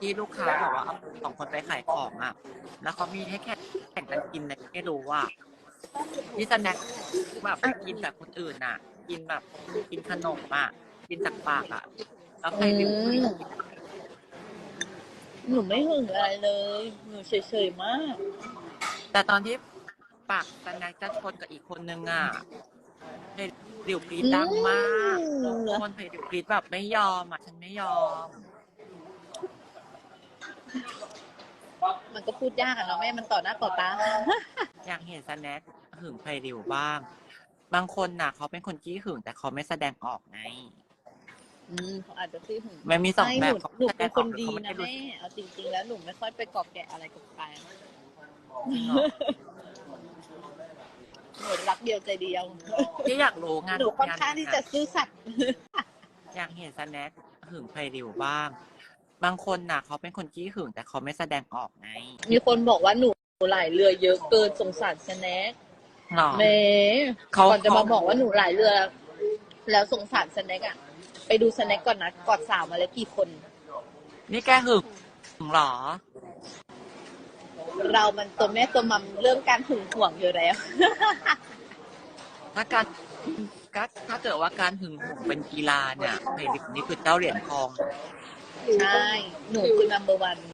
ที่ลูกค้าแบบว่าเอาสองคนไปขายของอะ แล้วเขามีให้แค่แข่งกันกินนะไม่รู้ว่าที่สแน็คแบบไปกินแบบคนอื่นอะ กินแบบกินขนมอะ กินจากปากอะ แล้วใครเป็นผู้อืมหนูไม่หึงอะไรเลย หนูเฉยๆมาก แต่ตอนที่ปากสแน็คจะชนกับอีกคนนึงอะเพลดิวกรีดดังมากอืมคนเพลดิวกรีดแบบไม่ยอมอะ ฉันไม่ยอม มันก็พูดยากอะเนาะแม่มันต่อหน้าต่อตา อยากเห็นสแน็คหึงไพริวบ้าง บางคนน่ะ เขาเป็นคนขี้หึงแต่เขาไม่แสดงออกไง อืมเขาอาจจะซื้อหึงมันมีสองไม่แบหบนูเขาหนูแสดเป็นงคออกนหรือดีเขาไม่นะได้รู้แม่เอาจริงๆแล้วหนูไม่ค่อยไปกอบแกะอะไรกับใครจริงเหรอหนูรักเดียวใจเดียว ที่อยากรู้งานหนูค่อนข้างที่จะซื่อสัตย์อยากเห็นสแน็คหึงไพริวบ้าง บางคนน่ะ เขาเป็นคนขี้หึงแต่เขาไม่แสดงออกไงมีคนบอกว่าหนูหลายเรือเยอะเกินสงสารสแน็คหรอเมเขาก่อนจะมาบอกว่าหนูหลายเรือ แล้วสงสารสแน็คอะไปดูสแน็คก่อนนะกอดสาวมาแล้วกี่คน นี่แกหึงเหรอ เรามันตัวแม่ตัวมัมเรื่องการหึงหวงอยู่แล้วถ้าการก็ถ้าเกิดว่าการหึงหวงเป็นกีฬาเนี่ยไพริวนี่คือเจ้าเหรียญทอง ใช่ หนูคือ number one